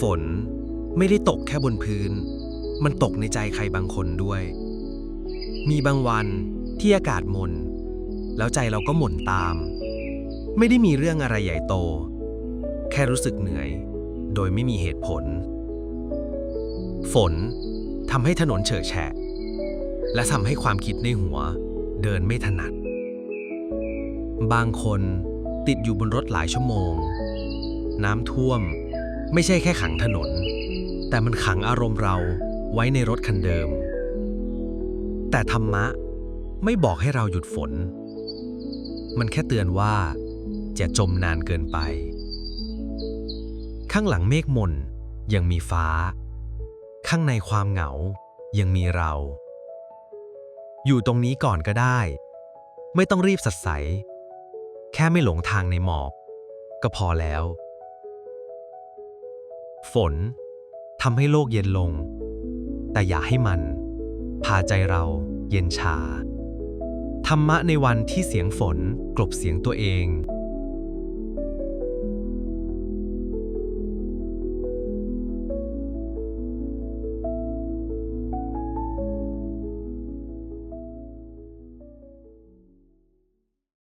ฝนไม่ได้ตกแค่บนพื้น มันตกในใจใครบางคนด้วย มีบางวันที่อากาศหมน แล้วใจเราก็หม่นตาม ไม่ได้มีเรื่องอะไรใหญ่โต แค่รู้สึกเหนื่อย โดยไม่มีเหตุผล ฝนทำให้ถนนเฉอะแฉะ และทำให้ความคิดในหัวเดินไม่ถนัด บางคน ติดอยู่บนรถหลายชั่วโมง น้ำท่วม ไม่ใช่แค่ขังถนน แต่มันขังอารมณ์เราไว้ในรถคันเดิม แต่ธรรมะไม่บอกให้เราหยุดฝน มันแค่เตือนว่าจะจมนานเกินไป ข้างหลังเมฆมนยังมีฟ้า ข้างในความเหงายังมีเรา อยู่ตรงนี้ก่อนก็ได้ ไม่ต้องรีบสัดใส แค่ไม่หลงทางในหมอก ก็พอแล้ว ฝนทำให้โลกเย็นลง แต่อย่าให้มัน พาใจเราเย็นชา ธรรมะในวันที่เสียงฝนกลบเสียงตัวเอง